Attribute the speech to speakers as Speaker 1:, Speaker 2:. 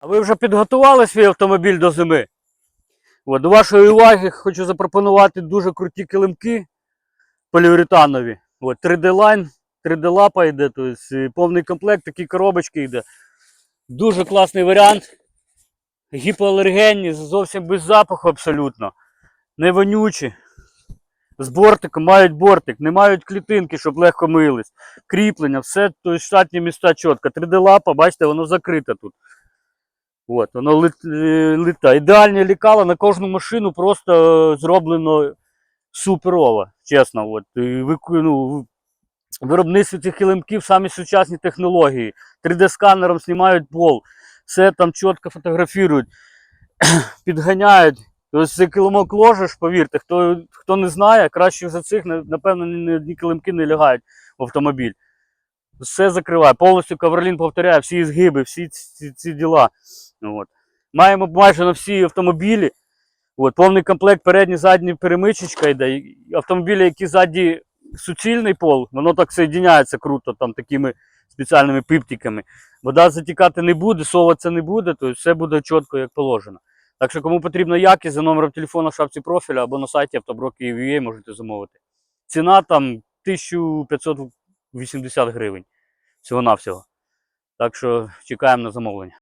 Speaker 1: А ви вже підготували свій автомобіль до зими? От, до вашої уваги хочу запропонувати дуже круті килимки поліуретанові. От, 3D Line, 3D лапа йде, тобто повний комплект, такі коробочки йде. Дуже класний варіант. Гіпоалергенні, зовсім без запаху абсолютно. Не вонючі. З бортиком мають бортик, не мають клітинки, щоб легко мились. Кріплення, все, тобто штатні міста чітко. 3D лапа, бачите, воно закрите тут. От, воно лит, лита. Ідеальне лікало на кожну машину просто е, зроблено суперово, чесно. От. Ну, в виробництві цих килимків самі сучасні технології. 3D-сканером знімають пол, все там чітко фотографують, підганяють. Тобто цей килимок ложиш, повірте, хто, хто не знає, краще за цих, напевно, ні, ні одні килимки не лягають в автомобіль. Все закриває. Повністю Каверлін повторяє всі згиби, всі ці, ці діла. От. Маємо майже на всі автомобілі. От, повний комплект передні, задні перемичечка йде. Автомобілі, які ззаді суцільний пол, воно так соєдиняється круто, там такими спеціальними пиптиками. Вода затікати не буде, соватися не буде, то все буде чітко, як положено. Так що, кому потрібна якість, за номером телефону в шапці профіля або на сайті автоброки.ua можете замовити. Ціна там 1580 гривень. Всього-навсього. Так що чекаємо на замовлення.